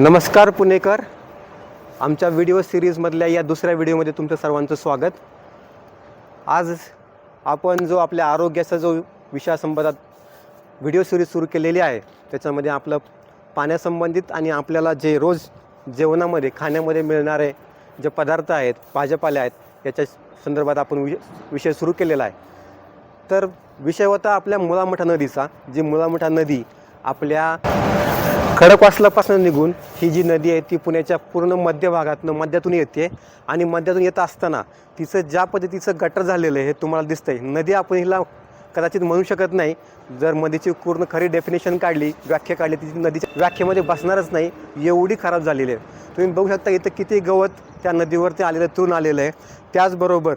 नमस्कार पुणेकर. आमच्या व्हिडिओ सिरीजमधल्या या दुसऱ्या व्हिडिओमध्ये तुमचं सर्वांचं स्वागत. आज आपण जो आपल्या आरोग्याचा जो विषयासंबंधात व्हिडिओ सिरीज सुरू केलेली आहे त्याच्यामध्ये आपलं पाण्यासंबंधित आणि आपल्याला जे रोज जेवणामध्ये खाण्यामध्ये मिळणारे जे पदार्थ आहेत भाज्यापाल्या आहेत याच्या संदर्भात आपण विषय विषय सुरू केलेला आहे. तर विषय होता आपल्या मुळामठा नदीचा जी मुळामठा नदी आपल्या खडकवासलापासून निघून ही जी नदी आहे ती पुण्याच्या पूर्ण मध्य भागातनं मध्यातून येते आणि मध्यातून येत असताना तिचं ज्या पद्धतीचं गटर झालेलं आहे हे तुम्हाला दिसतंय. नदी आपण हिला कदाचित म्हणू शकत नाही. जर नदीची पूर्ण खरी डेफिनेशन काढली व्याख्या काढली तिची नदीच्या व्याख्येमध्ये बसणारच नाही एवढी खराब झालेली आहे. तुम्ही बघू शकता इथं किती गवत त्या नदीवरती आलेलं तृण आलेलं आहे. त्याचबरोबर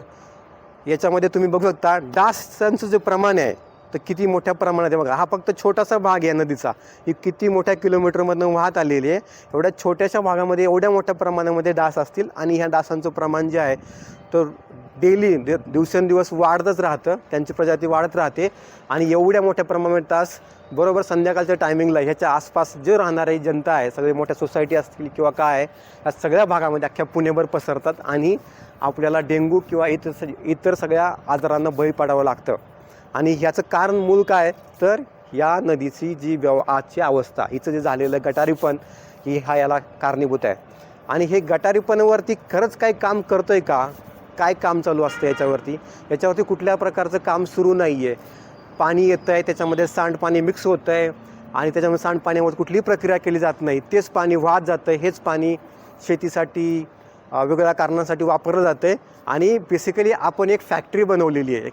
याच्यामध्ये तुम्ही बघू शकता डासांचं जे प्रमाण आहे तर किती मोठ्या प्रमाणात आहे बघा हा फक्त छोटासा भाग आहे नदीचा. ही किती मोठ्या किलोमीटरमधून वाहत आलेली आहे. एवढ्या छोट्याशा भागामध्ये एवढ्या मोठ्या प्रमाणामध्ये डास असतील आणि ह्या डासांचं प्रमाण जे आहे तर डेली दिवसेंदिवस वाढतच राहतं. त्यांची प्रजाती वाढत राहते आणि एवढ्या मोठ्या प्रमाणात तास बरोबर संध्याकाळच्या टायमिंगला ह्याच्या आसपास जे राहणारी जनता आहे सगळे मोठ्या सोसायटी असतील किंवा काय या सगळ्या भागामध्ये अख्ख्या पुणेभर पसरतात आणि आपल्याला डेंग्यू किंवा इतर स- इतर सगळ्या आजारांना बळी पडावं लागतं. आणि ह्याचं कारण मूळ काय तर या नदीची जी व्यव आजची अवस्था हिचं जे झालेलं गटारीपण ही हा याला कारणीभूत आहे. आणि हे गटारीपणावरती खरंच काही काम करतं आहे का? काय काम चालू असतं याच्यावरती? याच्यावरती कुठल्या प्रकारचं काम सुरू नाही आहे पाणी येतं आहे त्याच्यामध्ये सांडपाणी मिक्स होतं आहे आणि त्याच्यामध्ये सांडपाण्यावर कुठलीही प्रक्रिया केली जात नाही. तेच पाणी वाहत जातं हेच पाणी शेतीसाठी वेगवेगळ्या कारणांसाठी वापरलं जातं आहे आणि बेसिकली आपण एक फॅक्टरी बनवलेली आहे.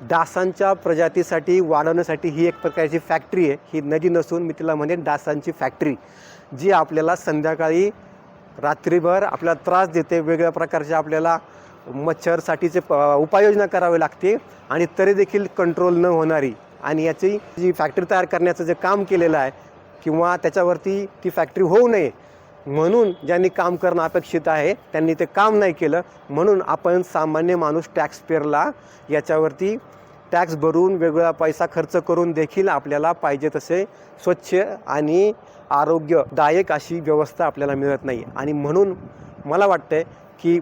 डासांच्या प्रजातीसाठी वाढवण्यासाठी ही एक प्रकारची फॅक्टरी आहे. ही नदी नसून मी तिला म्हणेन डासांची फॅक्टरी जी आपल्याला संध्याकाळी रात्रीभर आपल्याला त्रास देते वेगळ्या प्रकारच्या आपल्याला मच्छरसाठीचे प उपाययोजना करावी लागते आणि तरी देखील कंट्रोल न होणारी. आणि याची जी फॅक्टरी तयार करण्याचं जे काम केलेलं आहे किंवा त्याच्यावरती ती फॅक्टरी होऊ नये म्हणून ज्यांनी काम करणं अपेक्षित आहे त्यांनी ते काम नाही केलं. म्हणून आपण सामान्य माणूस टॅक्स पेरला याच्यावरती टॅक्स भरून वेगवेगळा पैसा खर्च करून देखील आपल्याला पाहिजे तसे स्वच्छ आणि आरोग्यदायक अशी व्यवस्था आपल्याला मिळत नाही. आणि म्हणून मला वाटतं की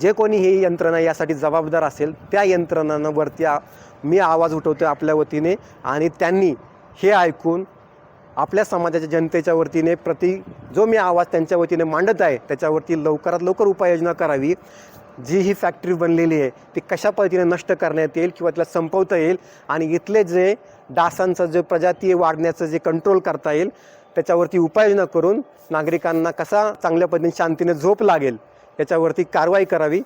जे कोणी ही यंत्रणा यासाठी जबाबदार असेल त्या यंत्रणांवरती मी आवाज उठवतो आपल्या वतीने आणि त्यांनी हे ऐकून आपल्या समाजाच्या जनतेच्या वतीने प्रति जो मी आवाज त्यांच्या वतीने मांडत आहे त्याच्यावरती लवकरात लवकर उपाययोजना करावी. जी ही फॅक्टरी बनलेली आहे ती कशा पद्धतीने नष्ट करण्यात येईल किंवा तिला संपवता येईल आणि इथले जे डासांचं जे प्रजाती वाढण्याचं जे कंट्रोल करता येईल त्याच्यावरती उपाययोजना करून नागरिकांना कसा चांगल्या पद्धतीने शांतीने झोप लागेल याच्यावरती कारवाई करावी.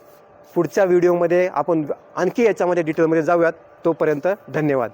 पुढच्या व्हिडिओमध्ये आपण आणखी याच्यामध्ये डिटेलमध्ये जाऊयात. तोपर्यंत धन्यवाद.